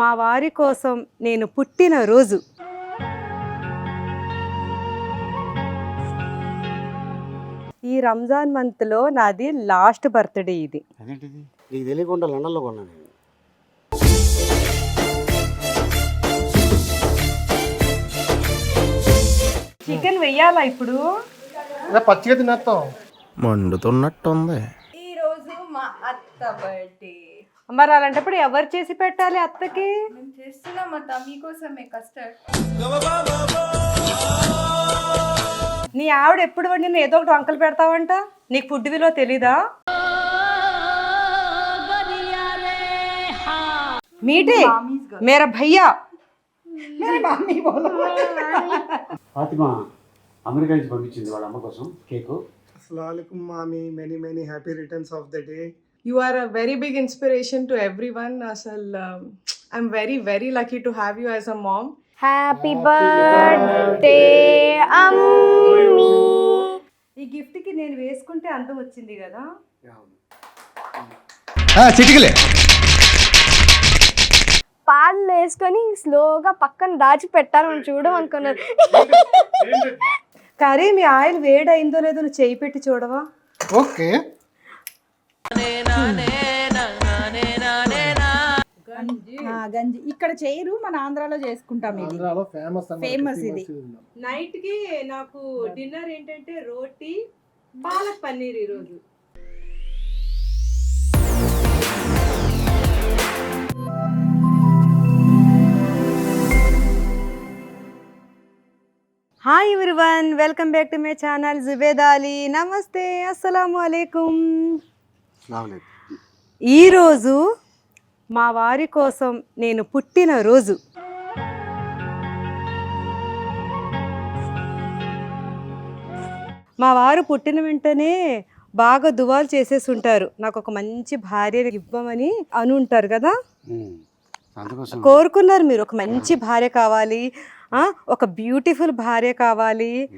మా వారి కోసం నేను పుట్టిన రోజు. ఈ రంజాన్ మంత్లో నాది లాస్ట్ బర్త్డే ఇది. అదేంటిది? నీకు తెలియకుండా లండన్లో కొన్నాను నేను. చికెన్ వెయ్యాలా ఇప్పుడు? అదే పచ్చిగా తినేస్తాం. మండుతున్నట్టుంది. ఈరోజు మా అత్త బర్త్డే. మరి అలాంటప్పుడు ఎవరు చేసి పెట్టాలి అత్తకి? మేము చేస్తున్నాం అత్త మీకోసమే కస్టర్డ్. నీ ఆవిడ ఎప్పుడు వండిన ఏదో ఒకటి వంకలు పెడతావంట? నీకు ఫుడ్ విలువ తెలీదా? మీటే? మేరా భయ్యా. ఫాతిమా అమెరికా నుంచి పంపించింది వాళ్ళ అమ్మ కోసం cake. Mommy. Many many happy returns of the day You are a very big inspiration to everyone. Asal, um, I'm very, very lucky to have you as a mom. Happy birthday అమ్మీ ఈ గిఫ్ట్కి నేను వేసుకుంటే అందం వచ్చింది కదా? చిటికలే. పాలు వేసుకొని స్లోగా పక్కన దాచి పెట్టాలని చూడడం అనుకున్నారు కర్రీ మీ ఆయిల్ వేడైందో లేదో నువ్వు చేయి పెట్టి చూడవా? ఓకే. గంజి. ఇక్కడ చేయరు మన ఆంధ్రాలో చేసుకుంటాం ఇది. ఆంధ్రాలో ఫేమస్ ఇది. నైట్కి నాకు డిన్నర్ ఏంటంటే రోటీ పాలక్ పన్నీర్ ఈరోజు. Hi everyone welcome back to my channel Zubed Ali namaste అస్సలాము అలైకుం ఈరోజు మా వారి కోసం నేను పుట్టిన రోజు. మా వారు పుట్టిన వెంటనే బాగా దువాలు చేసేసి ఉంటారు. నాకు ఒక మంచి భార్య ఇవ్వమని అని ఉంటారు కదా? కోరుకున్నారు మీరు. ఒక మంచి భార్య కావాలి. ఒక బ్యూటిఫుల్ భార్య కావాలి.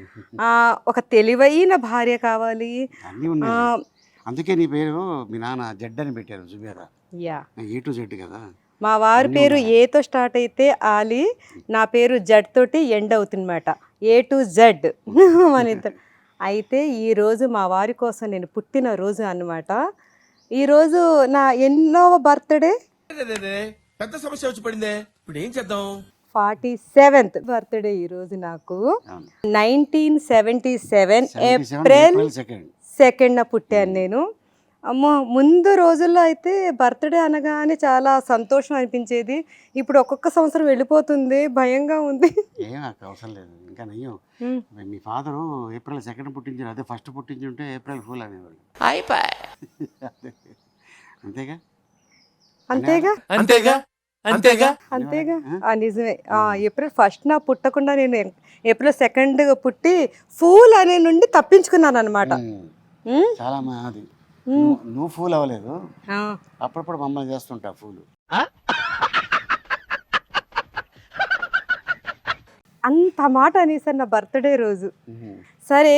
ఒక తెలివైన భార్య కావాలి. అందుకే నీ పేరు మీ నాన్న జడ్ అని పెట్టారు Zubera. Yeah. A to Z కదా? మా వారి పేరు. ఏతో స్టార్ట్ అయితే ఆలి నా పేరు జడ్ తోటి ఎండ్ అవుతుందన్నమాట. ఏ టు జడ్ మన ఇద్దరు. అయితే ఈరోజు మా వారి కోసం నేను పుట్టిన రోజు అన్నమాట ఈరోజు నా ఎన్నోవ బర్త్డే. పెద్ద సమస్య వచ్చి పడిందే. ఇప్పుడు ఏం చేద్దాం? ఫార్టీ సెవెంత్ బర్త్డే ఈరోజు నాకు. Nineteen seventy seven 77 April April second. సెకండ్న పుట్టాను నేను. అమ్మో ముందు రోజుల్లో అయితే బర్త్డే అనగానే చాలా సంతోషం అనిపించేది. ఇప్పుడు ఒక్కొక్క సంవత్సరం వెళ్ళిపోతుంది భయంగా ఉంది. ఏం నాకు అవసరం లేదు. ఇంకా నయ్యం ఉమ్. మీ ఫాదరు ఏప్రిల్ సెకండ్ పుట్టించారు అదే ఫస్ట్ పుట్టించి ఉంటే ఏప్రిల్ ఫుల్ అనేవాళ్ళు. అదే. అంతేగా? అంతేగా? అంతేగా? అంతేగా? అంతేగా? ఆ, నిజమే. ఆ, ఏప్రిల్ ఫస్ట్ నా పుట్టకుండా నేను ఏప్రిల్ సెకండ్ పుట్టి ఫూల్ అనే నుండి తప్పించుకున్నాను అనమాట. చాలా అది. నువ్వు ఫూల్ అవ్వలేదు. అప్పుడప్పుడు మమ్మల్ని చేస్తుంటా ఫూల్ అంత మాట అనేసారు నా బర్త్డే రోజు. సరే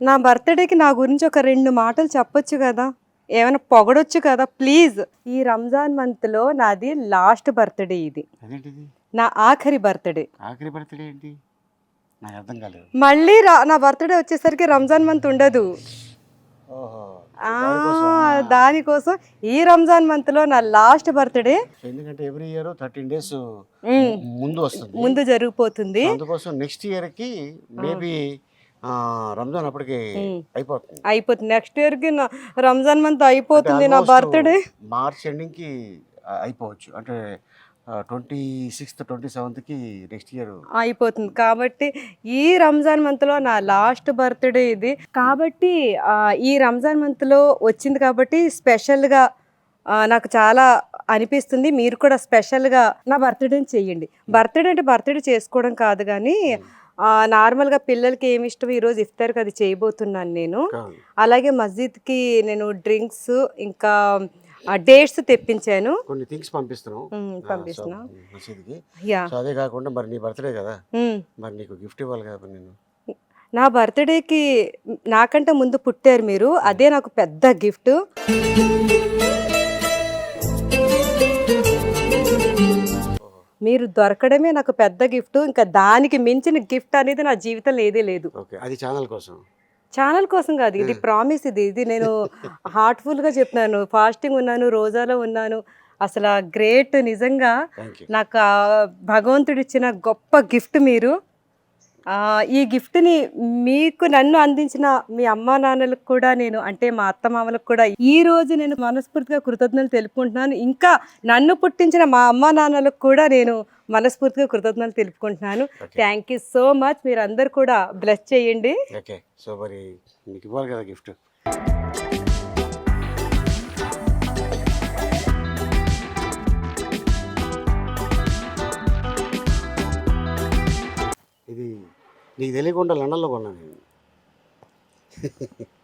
నా బర్త్డేకి నా గురించి ఒక రెండు మాటలు చెప్పొచ్చు కదా? ఏమైనా పొగడొచ్చు కదా? ప్లీజ్ ఈ రంజాన్ మంత్లో నాది లాస్ట్ బర్త్డే ఇది. నా ఆఖరి బర్త్డే ఆఖరి బర్త్డే ఏంటి? నాకు అర్థం కాలేదు. మళ్ళీ రా నా బర్త్డే వచ్చేసరికి రంజాన్ మంత్ ఉండదు. దానికోసం ఈ రంజాన్ మంత్లో నా లాస్ట్ బర్త్డే. ఎందుకంటే ఎవ్రీ ఇయర్ థర్టీన్ డేస్ ముందు వస్తుంది. ముందు జరిగిపోతుంది. అందుకోసం నెక్స్ట్ ఇయర్కి మేబీ రంజాన్ అప్పటికి. అయిపోతుంది. అయిపోతుంది. నెక్స్ట్ ఇయర్కి నా రంజాన్ మంత్ అయిపోతుంది నా బర్త్డే. మార్చ్ ఎండింగ్కి అయిపోవచ్చు. అంటే ట్వంటీ సిక్స్త్ ట్వంటీ సెవెంత్కి నెక్స్ట్ ఇయర్ అయిపోతుంది. కాబట్టి ఈ రంజాన్ మంత్లో నా లాస్ట్ బర్త్డే ఇది. కాబట్టి ఈ రంజాన్ మంత్లో వచ్చింది కాబట్టి స్పెషల్గా నాకు చాలా అనిపిస్తుంది. మీరు కూడా స్పెషల్గా నా బర్త్డేని చెయ్యండి బర్త్డే అంటే బర్త్డే చేసుకోవడం కాదు కానీ నార్మల్గా పిల్లలకి ఏమి ఇష్టం ఈరోజు ఇఫ్తార్కి అది చేయబోతున్నాను నేను. అలాగే మస్జిద్కి నేను డ్రింక్స్ ఇంకా డేట్స్ తెప్పించాను. కొన్ని థింగ్స్ పంపిస్తున్నాం పంపిస్తున్నా. సో అదే కాకుండా మరి నీ బర్త్డే కదా. మరి నీకు గిఫ్ట్ ఇవ్వాలి కదా నేను. నా బర్త్డేకి నాకంటే ముందు పుట్టారు మీరు. అదే నాకు పెద్ద గిఫ్ట్. మీరు దొరకడమే నాకు పెద్ద గిఫ్ట్. ఇంకా దానికి మించిన గిఫ్ట్ అనేది నా జీవితంలో ఏదీ లేదు. ఓకే అది ఛానల్ కోసం. ఛానల్ కోసం కాదు ఇది ప్రామిస్ ఇది. ఇది నేను హార్ట్ఫుల్గా చెప్తున్నాను ఫాస్టింగ్ ఉన్నాను రోజాలో ఉన్నాను. అసలు గ్రేట్ నిజంగా నాకు భగవంతుడు ఇచ్చిన గొప్ప గిఫ్ట్ మీరు. ఈ గిఫ్ట్ని మీకు నన్ను అందించిన మీ అమ్మా నాన్నలకు కూడా నేను అంటే మా అత్త మామలకు కూడా ఈ రోజు నేను మనస్ఫూర్తిగా కృతజ్ఞతలు తెలుపుకుంటున్నాను. ఇంకా నన్ను పుట్టించిన మా అమ్మా నాన్నలకు కూడా నేను మనస్ఫూర్తిగా కృతజ్ఞతలు తెలుపుకుంటున్నాను. థ్యాంక్ యూ సో మచ్ మీరు అందరు కూడా బ్లెస్ చేయండి. ఓకే సో మరి మీకు ఇవ్వాలి కదా గిఫ్ట్? ఇది నీకు తెలియకుండా లండన్లో కొన్నాను నేను.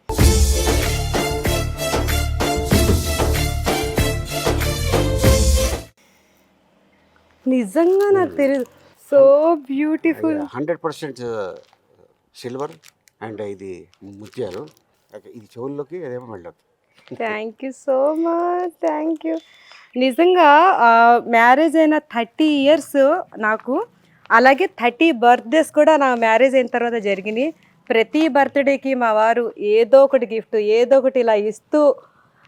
నిజంగా నాకు తెలియదు so beautiful. Hundred percent silver and ఇది ముత్యాలు. ఇది చెవుల్లోకి అదేమో వెళ్ళదు thank you so much thank you. నిజంగా మ్యారేజ్ అయిన థర్టీ ఇయర్స్ నాకు అలాగే థర్టీ బర్త్డేస్ కూడా నా మ్యారేజ్ అయిన తర్వాత జరిగినాయి. ప్రతి బర్త్డేకి మా వారు ఏదో ఒకటి గిఫ్ట్ ఏదో ఒకటి ఇలా ఇస్తూ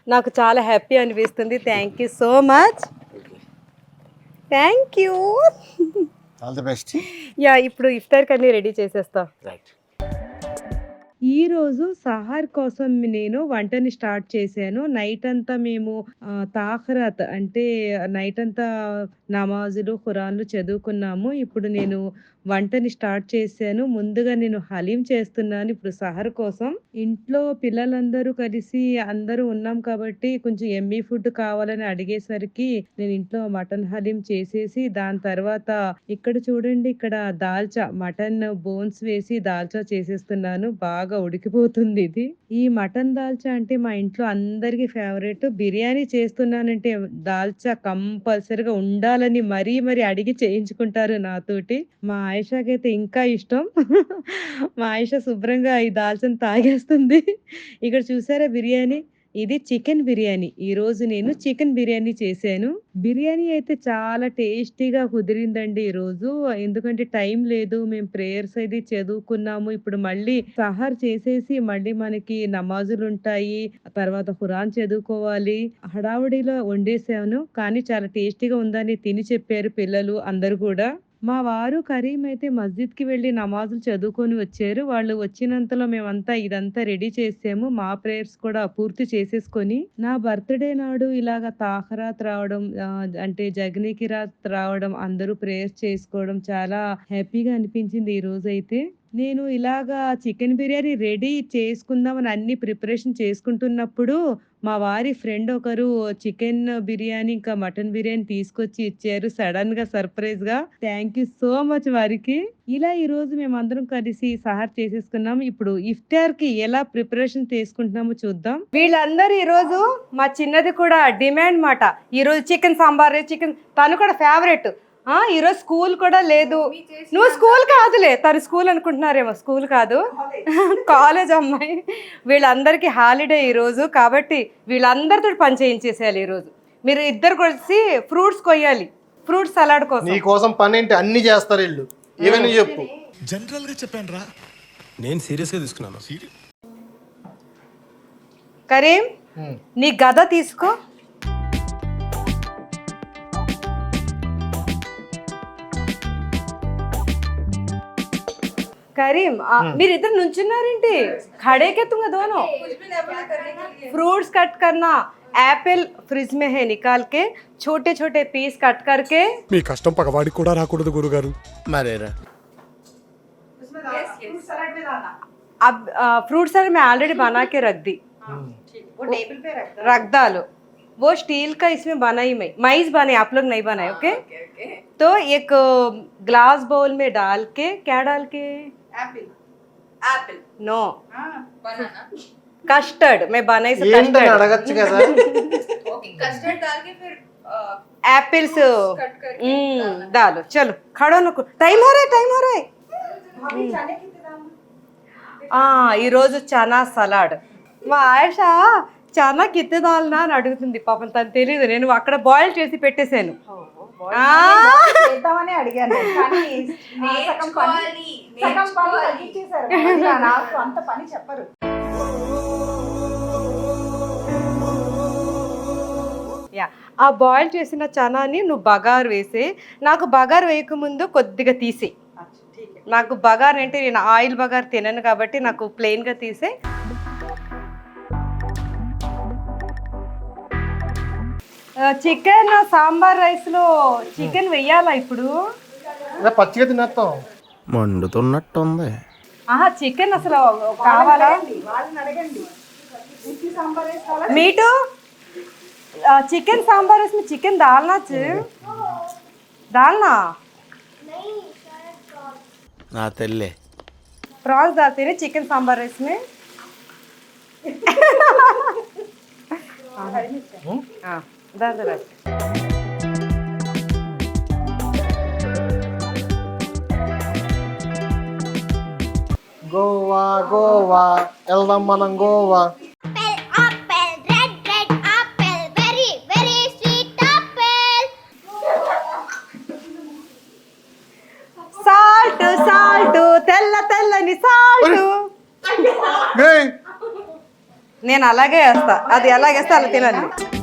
నాకు చాలా హ్యాపీ అనిపిస్తుంది. Thank you so much. Thank you all the best yeah ఇప్పుడు ఇఫ్తార్కి అన్నీ రెడీ చేసేస్తా. రైట్ ఈ రోజు సహార్ కోసం నేను వంటని స్టార్ట్ చేశాను. నైట్ అంతా మేము ఆ, తాఖరాత్ అంటే నైట్ అంతా నమాజులు ఖురాన్లు చదువుకున్నాము. ఇప్పుడు నేను వంటని స్టార్ట్ చేశాను. ముందుగా నేను హలీం చేస్తున్నాను ఇప్పుడు సహర్ కోసం. ఇంట్లో పిల్లలందరూ కలిసి అందరూ ఉన్నాం కాబట్టి కొంచెం ఎమ్మీ ఫుడ్ కావాలని అడిగేసరికి నేను ఇంట్లో మటన్ హలీం చేసేసి దాని తర్వాత ఇక్కడ చూడండి ఇక్కడ దాల్చా మటన్ బోన్స్ వేసి దాల్చా చేసేస్తున్నాను. బాగా ఉడికిపోతుంది ఇది. ఈ మటన్ దాల్చా అంటే మా ఇంట్లో అందరికి ఫేవరెట్. బిర్యానీ చేస్తున్నానంటే దాల్చా కంపల్సరిగా ఉండాలని మరీ మరీ అడిగి చేయించుకుంటారు నాతోటి. మా అయితే ఇంకా ఇష్టం. మా ఆయిష శుభ్రంగా ఈ దాల్చిన తాగేస్తుంది. ఇక్కడ చూసారా బిర్యానీ? ఇది చికెన్ బిర్యానీ. ఈరోజు నేను చికెన్ బిర్యానీ చేశాను. బిర్యానీ అయితే చాలా టేస్టీగా కుదిరిందండి ఈ రోజు. ఎందుకంటే టైం లేదు. మేము ప్రేయర్స్ అయితే చదువుకున్నాము. ఇప్పుడు మళ్ళీ సహార్ చేసేసి మళ్ళీ మనకి నమాజులు ఉంటాయి. తర్వాత ఖురాన్ చదువుకోవాలి. హడావుడిలో వండేసాను. కానీ చాలా టేస్టీగా ఉందని తిని చెప్పారు పిల్లలు అందరూ కూడా. మా వారు కరీం అయితే మస్జిద్కి వెళ్ళి నమాజులు చదువుకొని వచ్చారు. వాళ్ళు వచ్చినంతలో మేమంతా ఇదంతా రెడీ చేసాము మా ప్రేయర్స్ కూడా పూర్తి చేసేసుకొని నా బర్త్డే నాడు ఇలాగ తాహరాత్ రావడం అంటే జగనీకి రాత్ రావడం అందరూ ప్రేయర్స్ చేసుకోవడం చాలా హ్యాపీగా అనిపించింది ఈ రోజు అయితే నేను ఇలాగా చికెన్ బిర్యానీ రెడీ చేసుకుందామని అన్ని ప్రిపరేషన్ చేసుకుంటున్నప్పుడు మా వారి ఫ్రెండ్ ఒకరు చికెన్ బిర్యానీ ఇంకా మటన్ బిర్యానీ తీసుకొచ్చి ఇచ్చారు సడన్గా సర్ప్రైజ్గా థ్యాంక్ యూ సో మచ్ వారికి. ఇలా ఈ రోజు మేమందరం కలిసి సహార్ చేసేసుకున్నాం. ఇప్పుడు ఇఫ్తార్కి ఎలా ప్రిపరేషన్ చేసుకుంటున్నామో చూద్దాం. వీళ్ళందరూ ఈ రోజు మా చిన్నది కూడా డిమాండ్ మాట. ఈ రోజు చికెన్ సాంబార్ చికెన్ తను కూడా ఫేవరెట్. ఈరోజు స్కూల్ కూడా లేదు. నువ్వు స్కూల్ కాదులే. తను స్కూల్ అనుకుంటున్నారేమో స్కూల్ కాదు. కాలేజ్. అమ్మాయి. వీళ్ళందరికీ హాలిడే ఈరోజు కాబట్టి వీళ్ళందరితో పని చేయించేసేయాలి ఈరోజు. మీరు ఇద్దరు కలిసి ఫ్రూట్స్ కొయ్యాలి. ఫ్రూట్స్ సలాడ్ కోసం. నీ కోసం పని ఏంటి అన్ని చేస్తారు వీళ్ళు. ఏమని చెప్పు. జనరల్గా చెప్పాను రా నేను సీరియస్గా తీసుకున్నాను కరీం నీ గద తీసుకో. కరీం ఆ, మీరిద్దరు నుంచున్నారేంటి खड़े तुम दोनों फ्रूट्स कट करना एप्पल फ्रिज में है निकाल के छोटे छोटे पीस कट करके మీ కష్టం పగవాడికి కూడా రాకూడదు గురుగారు మరేరా अब फ्रूट सलाद मैं ऑलरेडी बना के रख दी वो टेबल पे रख रख डालो वो स्टील का इसमें बनाई मैं माइस बनाए आप लोग नहीं बनाए ओके तो एक ग्लास बाउल में डाल के क्या डाल के apple apple no banana custard मैं बनाई से ఏంటని कस्टर्ड అడగచ్చు కదా ओके कस्टर्ड डाल के फिर एप्पल्स कट करके हम्म डालो चलो खड़ो नको टाइम हो रहा है टाइम हो रहा है ఆ, ఈరోజు చనా సలాడ్ మా ఆయుష చనా కిత్తెదాలనా అని అడుగుతుంది పాపం తను తెలియదు నేను అక్కడ బాయిల్ చేసి పెట్టేశాను ఆ, అడిగాను. కానీ ఆ సగం పని నేర్చుకోవాలి సగం పని నేర్చుకోవాలి. తగ్గించేశారు మళ్ళీ నాకు అంత పని చెప్పరు. యా ఆ బాయిల్ చేసిన చనాని నువ్వు బగారు వేసి నాకు బగారు వేయకముందు కొద్దిగా తీసి. నాకు బగార్ అంటే నేను ఆయిల్ బగార్ తినను కాబట్టి నాకు ప్లెయిన్గా తీసే. చికెన్ సాంబార్ రైస్లో చికెన్ వెయ్యాలా ఇప్పుడు? పచ్చిగా తినేస్తాం. మండుతున్నట్టుంది. ఆహా చికెన్ అసలు కావాలా? మీటు? చికెన్ సాంబార్ వేసిన చికెన్ దాల్నా దాల్నా? నా తెల్లే. ప్రాన్స్ దాల్తేనే చికెన్ సాంబార్ వేసిన ఆ. దండరాజ్ గోవా గోవా వెళ్దాం మనం గోవా తెల్ల తెల్లని నేను అలాగే వేస్తా. అది ఎలాగేస్తా అలా తినండి.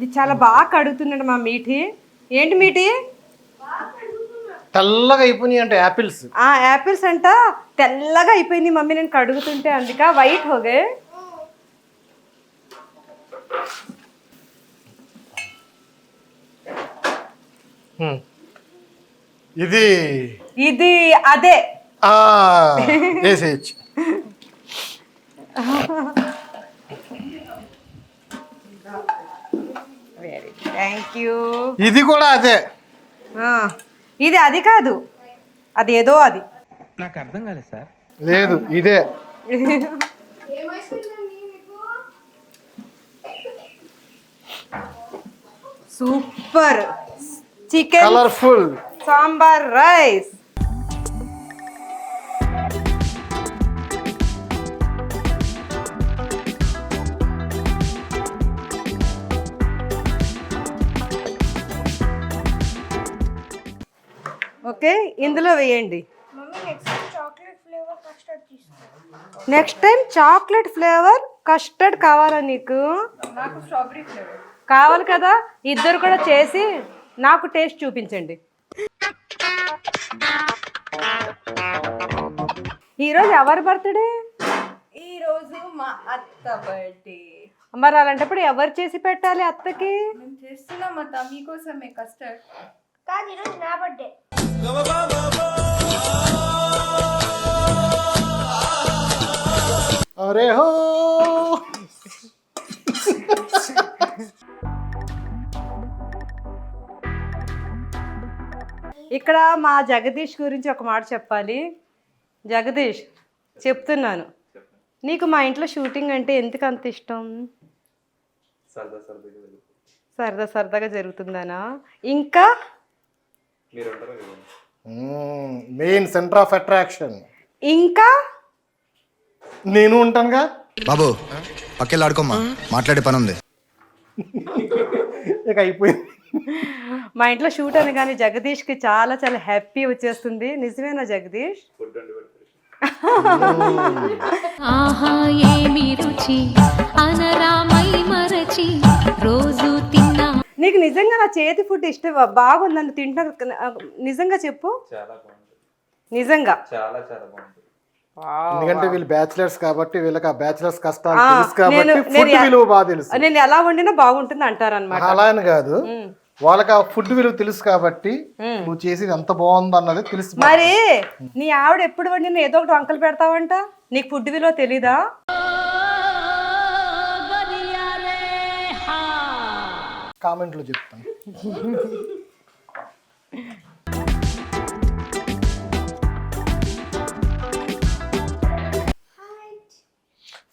అది చాలా బాగా కడుగుతున్నాడు మా మీఠి. ఏంటి మీఠి? తెల్లగా అయిపోయినాయి అంటే యాపిల్స్. ఆ యాపిల్స్ అంట తెల్లగా అయిపోయింది మమ్మీ నేను కడుగుతుంటే అందుక వైట్ హోగే. ఇది ఇది అదే. ఆ వేసేయచ్చు వెరీ థ్యాంక్ యూ ఇది కూడా అదే. ఇది అది కాదు. అది ఏదో అది. నాకు అర్థం కాలేదు సార్. లేదు ఇదే. Super. Chicken colourful sambar rice. Okay? ఇందులో వేయండి. Next time chocolate flavour custard కావాలా నీకు? నాకు స్ట్రాబెరీ ఫ్లేవర్ కావాలి కదా? ఇద్దరు కూడా చేసి నాకు టేస్ట్ చూపించండి. ఈరోజు ఎవరి బర్త్డే? ఈ రోజు మా అత్త బర్త్డే. మరి అలాంటప్పుడు ఎవరు చేసి పెట్టాలి అత్తకి? మేము చేస్తున్నాం అత్త మీకోసమే కస్టర్డ్ కాదు ఈరోజు నా బర్త్డే. అరే హో! ఇక్కడ మా జగదీష్ గురించి ఒక మాట చెప్పాలి. జగదీష్ చెప్తున్నాను. నీకు మా ఇంట్లో షూటింగ్ అంటే ఎందుకు అంత ఇష్టం? సరదా సరదాగా జరుగుతుందనా? ఇంకా? Main centre of attraction. ఇంకా? నేను ఉంటానుగా? బాబు పక్కెళ్ళి ఆడుకోమ్మా. మాట్లాడే పని ఉంది ఇక అయిపోయింది. మా ఇంట్లో షూట్ అనగానే జగదీష్కి చాలా చాలా హ్యాపీ వచ్చేస్తుంది. నిజమేనా జగదీష్? ఆహా ఏమి రుచి? అనరామై మరచి రోజు నీకు నిజంగా నా చేతి ఫుడ్ ఇష్టం బాగుంది నన్ను తింటా నిజంగా చెప్పు. నిజంగా. ఎందుకంటే వీళ్ళు బ్యాచిలర్స్ కాబట్టి వీళ్ళకి ఆ బ్యాచిలర్స్ కష్టాలు తెలుసు కాబట్టి ఫుడ్ విలువ బాగా తెలుసు. నేను ఎలా వండినా బాగుంటుంది అంటారనమాట అలా అని కాదు. వాళ్ళకి ఆ ఫుడ్ విలువ తెలుసు కాబట్టి నువ్వు చేసేది ఎంత బాగుంది అన్నది తెలుసు మరి నీ ఆవిడ ఎప్పుడు వండినా ఏదో ఒకటి వంకలు పెడతావంట? నీకు ఫుడ్ విలువ తెలీదా? కామెంట్లో చెప్తాను.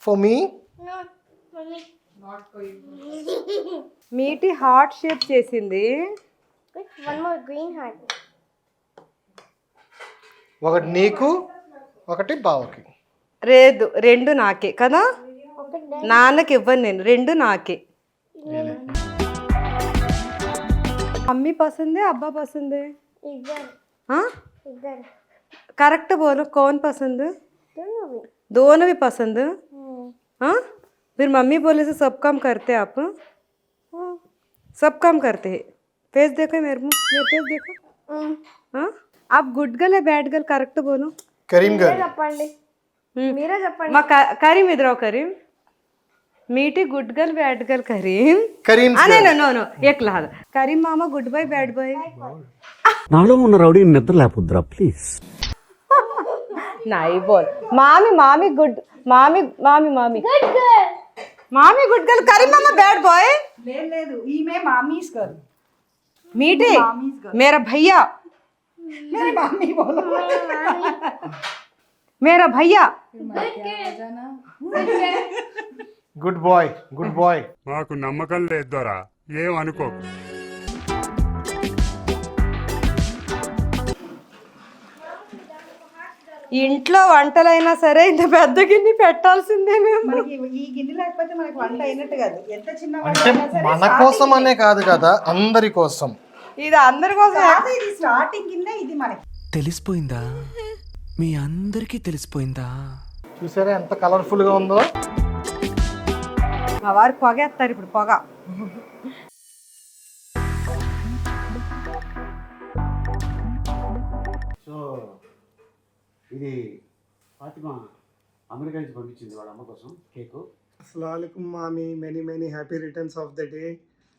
For me Meeti heart shape చేసింది. వన్ మోర్ గ్రీన్ హార్ట్ ఒకటి నీకు ఒకటి బావకి. లేదు రెండు నాకే కదా? నాన్నకి ఇవ్వను నేను రెండు నాకే. मम्मी पसंद है अब्बा पसंद है ఇద్దరు हाँ ఇద్దరు करेक्ट बोलो कौन पसंद दोनों भी पसंद हाँ फिर मम्मी बोले से सब काम करते आप सब काम करते हैं फेस देखो मेरे मुंह मेरे फेस देखो हाँ आप गुड गर्ल है बैड गर्ल करेक्ट बोलो కరీం గారు చెప్పండి हम्म। మీరే చెప్పండి మా క- కరీం ఇద్దరు Karim మీటి good girl bad girl Karim Karim ఆ, no, no, no, no. एक लाल करीम मामा गुड बाय बैड बाय నాలో ఉన్న రౌడీ నిద్ర లేపుద్రా ప్లీజ్ नहीं बोल मामी मामी गुड मामी मामी मामी मामी गुड गर्ल करीम मामा बैड बॉय లేదు లేదు ఈమె మామీస్ గర్ల్ मीठी मेरा भैया मेरे मामी बोलो मेरा भैया గుడ్ బాయ్ గుడ్ బాయ్. మాకు నమ్మకం లేదు దొరా. ఏం అనుకోకు ఇంట్లో వంటలైనా సరే ఇంత పెద్ద గిన్నె పెట్టాల్సిందే మేము. మనకి ఈ గిన్నె లేకపోతే మనకి వంట అయినట్టు కాదు. ఎంత చిన్న వంట అంటే అయినా సరే మన కోసం అనే కాదు కదా అందరి కోసం. ఇది అందరి కోసం కాదు ఇది స్టార్టింగ్ గిన్నె ఇది మనకి. తెలిసిపోయిందా? మీ అందరికీ తెలిసిపోయిందా? చూసారా ఎంత కలర్ఫుల్గా ఉందో? మా వారు పొగేస్తారు ఇప్పుడు పొగ సో ఇది ఫాతిమా అమెరికా నుంచి పంపించింది వాళ్ళ అమ్మ కోసం cake Assalamualaikum, mommy. Many, many happy returns of the day.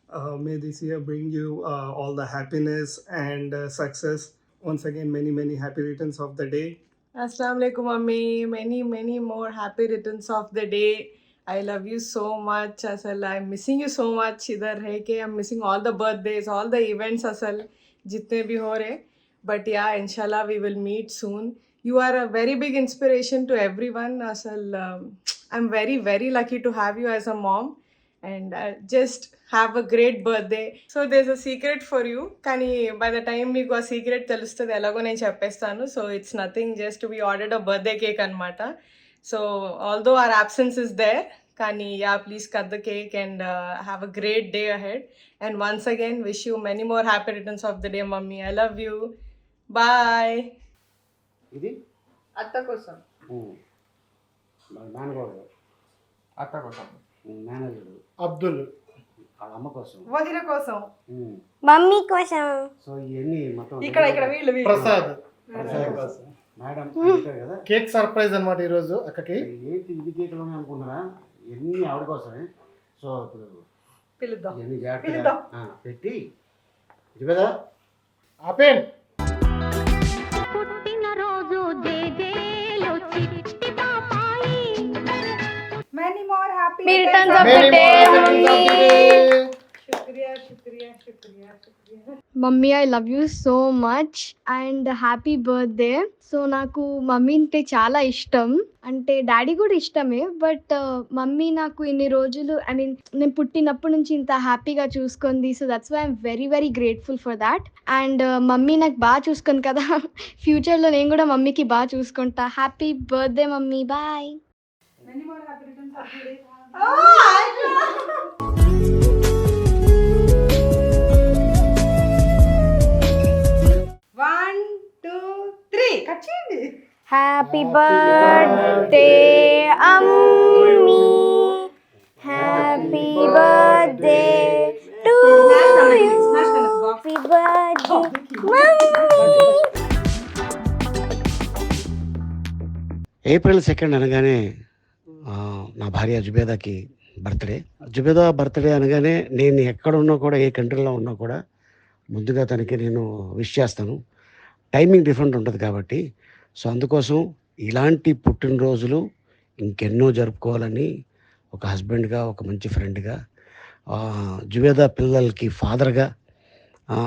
Uh, may this year bring you uh, all the happiness and uh, success. Once again, many, many happy returns of the day. Assalamu alaikum, mummy. Many, many more happy I love you so much అసలు I'm missing you so much either హే కే I'm missing all the birthdays all the events అసలు జితే బి హో రే but yeah ఇన్షాల్లా we will meet soon you are a very big inspiration to everyone అసలు I'm very very lucky to have you as a mom and just have a great birthday so there's a secret for you కానీ by the time మీకు ఆ secret తెలుస్తుంది ఎలాగో నేను చెప్పేస్తాను so it's nothing just we ordered a birthday cake అనమాట so although our absence is there కానీ yeah please cut the cake and have a great day ahead and once again wish you many more happy returns of the day mummy I love you bye ఇది? అత్త కోసం. నాన్నగారు. అత్త కోసం. Manager. Abdul. అమ్మ కోసం. వదిన కోసం. మమ్మీ కోసం. సో ఇవన్నీ మొత్తం ఇక్కడ ఇక్కడ వీళ్ళు వీళ్ళు. ప్రసాద్. మేడం కదా. కేక్ సర్ప్రైజ్ అన్నమాట ఈరోజు అక్కకి. ఏంటి ఇది కేకులు ఉన్నాయి అనుకుంటున్నారా? ఇవన్నీ ఆవిడ కోసమే? సో ఇప్పుడు పిలుద్దాం. ఇవన్నీ జాగ్రత్తగా ఆ, పెట్టి. ఇది కదా? ఆపేన్ పుట్టినరోజు జేజేలో చిట్టి పాపాయి. Many more happy me returns of Many the day more returns of the day. Mummy I love you so much and happy birthday so నాకు మమ్మీ అంటే చాలా ఇష్టం. అంటే డాడీ కూడా ఇష్టమే బట్ మమ్మీ నాకు ఇన్ని రోజులు ఐ మీన్ నేను పుట్టినప్పటి నుంచి ఇంత హ్యాపీగా చూసుకుంది. So that's why I'm very very grateful for that and mummy నాకు బాగా చూసుకుంది కదా. ఫ్యూచర్లో నేను కూడా మమ్మీకి బాగా చూసుకుంటా. Happy birthday mummy bye happy birthday అమ్మీ happy birthday to you happy birthday mummy April second అనగానే నా భార్య జుబేదాకి బర్త్డే జుబేదా బర్త్డే అనగానే నేను ఎక్కడ ఉన్నా కూడా ఏ కంట్రీలో ఉన్నా కూడా ముందుగా తనకి నేను విష్ చేస్తాను. టైమింగ్ డిఫరెంట్ ఉంటుంది కాబట్టి సో అందుకోసం ఇలాంటి పుట్టినరోజులు ఇంకెన్నో జరుపుకోవాలని ఒక హస్బెండ్గా ఒక మంచి ఫ్రెండ్గా జుబేదా పిల్లలకి ఫాదర్గా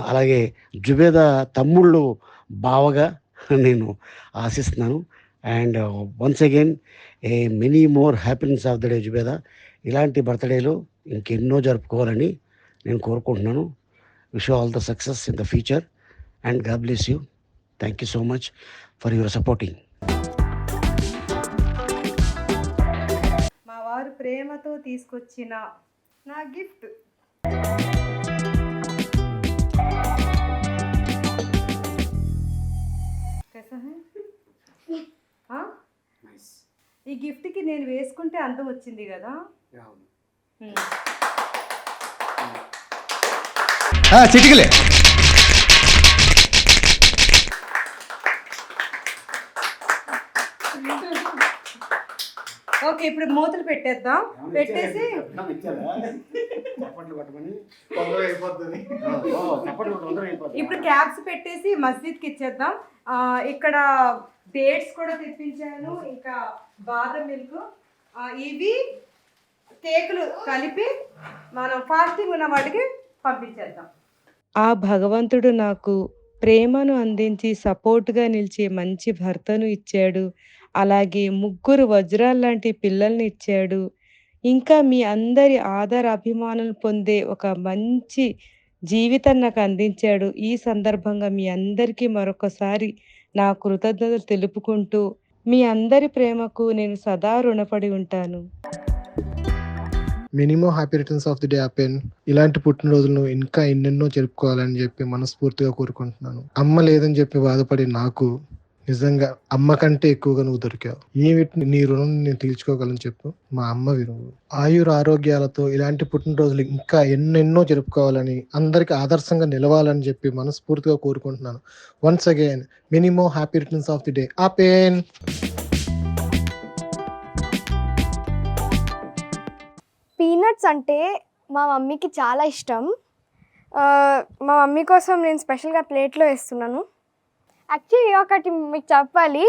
అలాగే జుబేదా తమ్ముళ్ళు బావగా నేను ఆశిస్తున్నాను. And once again a many more happiness of the day Zubeda ఇలాంటి బర్త్డేలు ఇంకెన్నో జరుపుకోవాలని నేను కోరుకుంటున్నాను. Wish all the success in the future and God bless you. Thank you so much. For your supporting. మా వారు ప్రేమతో తీసుకొచ్చిన నా గిఫ్ట్. ఈ గిఫ్ట్కి నేను వేసుకుంటే అంత వచ్చింది కదా? చిటికలే. ఓకే ఇప్పుడు మూతలు పెట్టేద్దాం. పెట్టేసి. ఇప్పుడు క్యాప్స్ పెట్టేసి మస్జిద్కి ఇచ్చేద్దాం. ఆ, ఇక్కడ డేట్స్ కూడా తెప్పించాను. ఇంకా బాదం మిల్క్. ఇవి కేకులు కలిపి మనం ఫాస్టింగ్ ఉన్న వాటికి పంపించేద్దాం. ఆ భగవంతుడు నాకు ప్రేమను అందించి సపోర్ట్గా నిలిచే మంచి భర్తను ఇచ్చాడు. అలాగే ముగ్గురు వజ్రాల్లాంటి పిల్లల్ని ఇచ్చాడు. ఇంకా మీ అందరి ఆదర అభిమానులు పొందే ఒక మంచి జీవితం నాకు అందించాడు. ఈ సందర్భంగా మీ అందరికీ మరొకసారి నా కృతజ్ఞతలు తెలుపుకుంటూ మీ అందరి ప్రేమకు నేను సదా రుణపడి ఉంటాను. Many more happy returns of the day append ఇలాంటి పుట్టినరోజులను ఇంకా ఎన్నెన్నో జరుపుకోవాలని చెప్పి మనస్ఫూర్తిగా కోరుకుంటున్నాను. అమ్మ లేదని చెప్పి బాధపడే నాకు నిజంగా అమ్మ కంటే ఎక్కువగా నువ్వు దొరికావు. ఏమిటి నీ రుణం నేను తీర్చుకోగలను చెప్పు. మా అమ్మ విను ఆయుర ఆరోగ్యాలతో ఇలాంటి పుట్టినరోజులు ఇంకా ఎన్నెన్నో జరుపుకోవాలని అందరికి ఆదర్శంగా నిలవాలని చెప్పి మనస్ఫూర్తిగా కోరుకుంటున్నాను. Once again many more happy returns of the day ఆ పెయిన్ పీనట్స్ అంటే మా మమ్మీకి చాలా ఇష్టం. మా మమ్మీ కోసం నేను స్పెషల్గా ప్లేట్లో వేస్తున్నాను. యాక్చువల్లీ ఒకటి మీకు చెప్పాలి.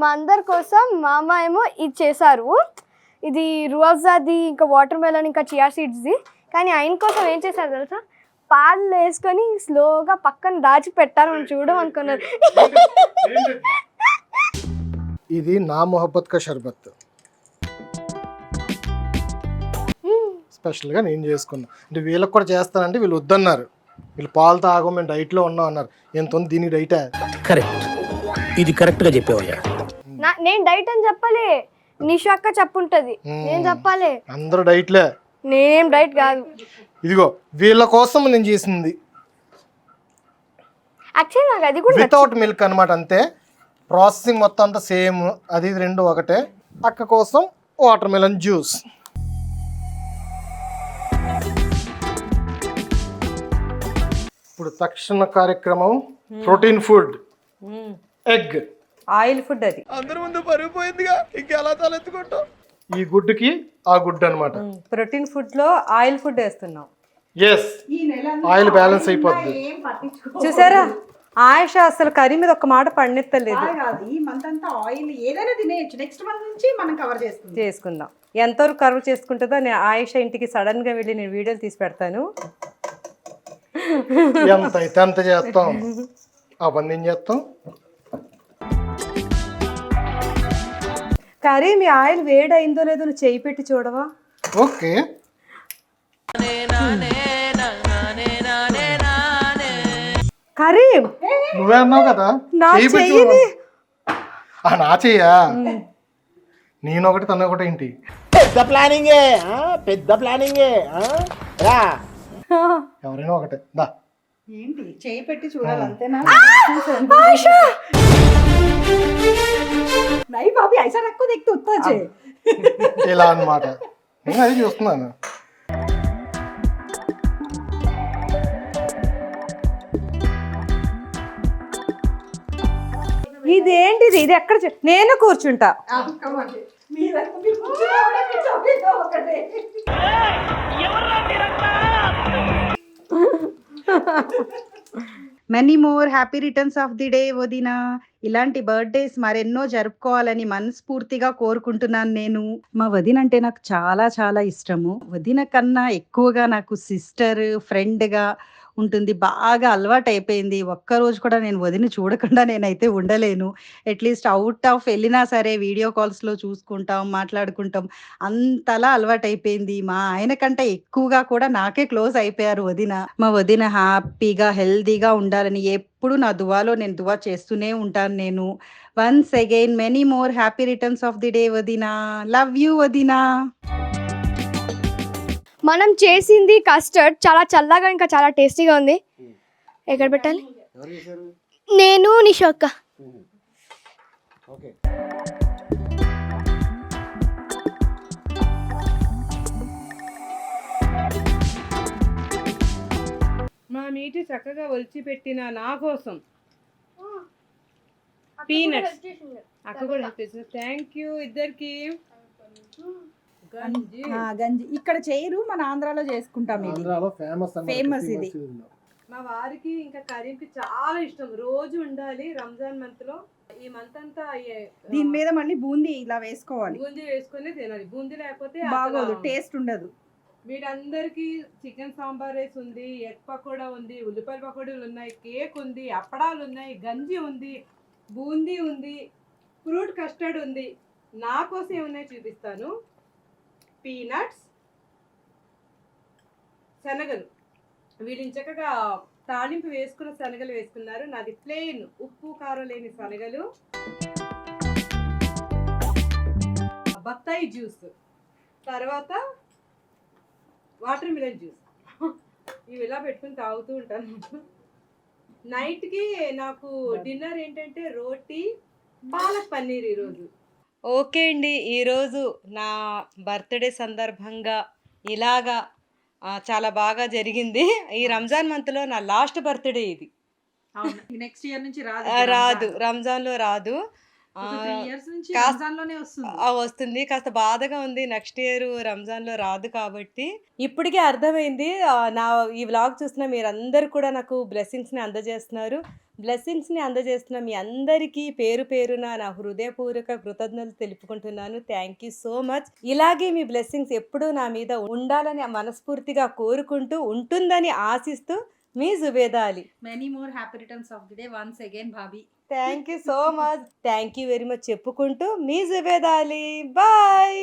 మా అందరి కోసం మా అమ్మ ఏమో ఇది చేశారు. ఇది రువాబ్జాది ఇంకా వాటర్ మెలన్ ఇంకా చియా సీడ్స్ది కానీ ఆయన కోసం ఏం చేశారు తెలుసా? పాలు వేసుకొని స్లోగా పక్కన దాచి పెట్టారు. మనం చూడడం అనుకున్నారు. ఇది నా మొహబ్బత్ కా షర్బత్ స్పెషల్గా నేను చేసుకున్నా. అంటే వీళ్ళకి కూడా చేస్తానంటే వీళ్ళు వద్దన్నారు. వీళ్ళు పాలు తాగం మేము డైట్లో ఉన్నాం అన్నారు. ఎంత ఉంది దీనికి డైటా? కరెక్ట్. ఇది కరెక్ట్గా చెప్పేవయ్యా. నా నేను డైట్ అని చెప్పలే. నిషు అక్క చెప్పుంటది. నేను చెప్పాలి. అందరూ డైట్లే. నేనేం డైట్ కాదు. ఇదిగో వీళ్ళ కోసం నేను చేసింది. యాక్చువల్లీ నాకు అది కూడా. వితౌట్ మిల్క్ అనమాట అంతే. ప్రాసెసింగ్ మొత్తం అంతా సేమ్. అది ఇది రెండు ఒకటే. అక్క కోసం వాటర్ మిలన్ జ్యూస్ ఇప్పుడు తక్షణ కార్యక్రమం protein food egg. Oil food అది. అందరి ముందు పరుగు పోయిందిగా ఇంకెలా తలెత్తుకుంటాం? ఈ గుడ్డుకి ఆ గుడ్డు అనమాట ప్రోటీన్ ఫుడ్లో ఆయిల్ ఫుడ్ వేస్తున్నాం. ఎస్ ఆయిల్ బ్యాలెన్స్ అయిపోద్ది. ఏం పట్టించుకో చూసారా? ఆయుష అసలు కర్రీ మీద ఒక మాట పండిత్తలేదు ఈ మంత్ అంతా ఆయిల్ ఏదైనా తినేయచ్చు. నెక్స్ట్ మంత్ నుంచి మనం కవర్ చేసుకుందాం. చేసుకుందాం. ఎంతవరకు కర్వ్ చేసుకుంటుందో నేను ఆయుష ఇంటికి సడన్గా వెళ్ళి నేను వీడియోలు తీసి పెడతాను. ఎంత అయితే అంత చేస్తాం. అవన్నీ ఏం చేస్తాం? కర్రీ మీ ఆయిల్ వేడైందో లేదో నువ్వు చేయి పెట్టి చూడవా? ఓకే. కర్రీ? నువ్వే అన్నావు కదా. నా పెట్టి చెయ్యిని. ఆ, నా చెయ్యా? నేను ఒకటి తన ఒకటి ఏంటి? పెద్ద ప్లానింగే పెద్ద ప్లానింగే ఎవరైనా ఒకటే. దా. ఏంటి? చేయి పెట్టి చూడాలి అంతేనా? నై బాబీ ఐసా రక్కో దిక్కు ఉత్తా ఇలా అన్నమాట. నేను అది చూస్తున్నాను. ఇదేంటిది? ఇది ఎక్కడ నేను కూర్చుంటా. Many more happy returns of the day వదిన. ఇలాంటి బర్త్డేస్ మరెన్నో జరుపుకోవాలని మనస్ఫూర్తిగా కోరుకుంటున్నాను నేను. మా వదిన అంటే నాకు చాలా చాలా ఇష్టము. వదిన కన్నా ఎక్కువగా నాకు సిస్టర్ ఫ్రెండ్గా ఉంటుంది బాగా అలవాటు అయిపోయింది ఒక్కరోజు కూడా నేను వదిన చూడకుండా నేనైతే ఉండలేను. అట్లీస్ట్ అవుట్ ఆఫ్ వెళ్ళినా సరే వీడియో కాల్స్లో చూసుకుంటాం మాట్లాడుకుంటాం. అంతలా అలవాటు అయిపోయింది మా ఆయన కంటే ఎక్కువగా కూడా నాకే క్లోజ్ అయిపోయారు వదిన. మా వదిన హ్యాపీగా హెల్దీగా ఉండాలని ఎప్పుడు నా దువాలో నేను దువా చేస్తూనే ఉంటాను నేను. Once again many more happy returns of the day వదినా. లవ్ యూ వదినా. మనం చేసింది కస్టర్డ్ చాలా చల్లగా ఇంకా చాలా టేస్టీగా ఉంది. ఎక్కడ పెట్టాలి? నేను నిషోక్క ఓకే. మా మీటి చక్కగా ఒలిచి పెట్టిన నా కోసం. పీనట్స్ అక్క కూడా థ్యాంక్ యూ ఇద్దరికి. గంజి. గంజి. ఇక్కడ చేయరు మన ఆంధ్రాలో చేసుకుంటాం ఇది. ఫేమస్ ఇది. మా వారికి ఇంకా కరీంకి చాలా ఇష్టం. రోజు ఉండాలి రంజాన్ మంత్లో. ఈ మంత్ అంతా దీని మీద మళ్ళీ బూందీ ఇలా వేసుకోవాలి. బూందీ వేసుకొని తినాలి. బూందీ లేకపోతే బాగోదు టేస్ట్ ఉండదు. వీటందరికి చికెన్ సాంబార్ రైస్ ఉంది ఎగ్ పకోడా ఉంది ఉల్లిపాయ పకోడీలు ఉన్నాయి కేక్ ఉంది అప్పడాలు ఉన్నాయి గంజి ఉంది బూందీ ఉంది ఫ్రూట్ కస్టర్డ్ ఉంది. నా కోసం ఏమున్నాయి చూపిస్తాను. పీనట్స్ శనగలు. వీళ్ళని చక్కగా తాళింపు వేసుకున్న శనగలు వేసుకున్నారు. నాది ప్లెయిన్ ఉప్పు కారం లేని శనగలు. బత్తాయి జ్యూస్. తర్వాత వాటర్ మిలన్ జ్యూస్. ఇవి ఇలా పెట్టుకుని తాగుతూ ఉంటాను. నైట్కి నాకు డిన్నర్ ఏంటంటే రోటీ పాలక్ పన్నీర్ ఈరోజు. ఓకే అండి. ఈరోజు నా బర్త్డే సందర్భంగా ఇలాగా చాలా బాగా జరిగింది. ఈ రంజాన్ మంత్లో నా లాస్ట్ బర్త్డే ఇది. నెక్స్ట్ ఇయర్ నుంచి రాదు రంజాన్లో రాదు. వస్తుంది. కాస్త బాధగా ఉంది. నెక్స్ట్ ఇయర్ రంజాన్లో రాదు కాబట్టి. ఇప్పటికే అర్థమైంది. నా ఈ వ్లాగ్ చూస్తున్న మీరందరూ కూడా నాకు బ్లెస్సింగ్స్ని అందజేస్తున్నారు. బ్లెస్సింగ్స్ని అందజేస్తున్న మీ అందరికీ పేరు పేరున నా హృదయపూర్వక కృతజ్ఞతలు తెలుపుకుంటున్నాను. Thank you so much. ఇలాగే మీ బ్లెస్సింగ్స్ ఎప్పుడూ నా మీద ఉండాలని మనస్ఫూర్తిగా కోరుకుంటూ ఉంటుందని ఆశిస్తూ మీ Zubeda Ali many more happy returns of the day once again bhabhi thank you so much. Thank you very much చెప్పుకుంటూ మీ జుబేదా అలీ బాయ్.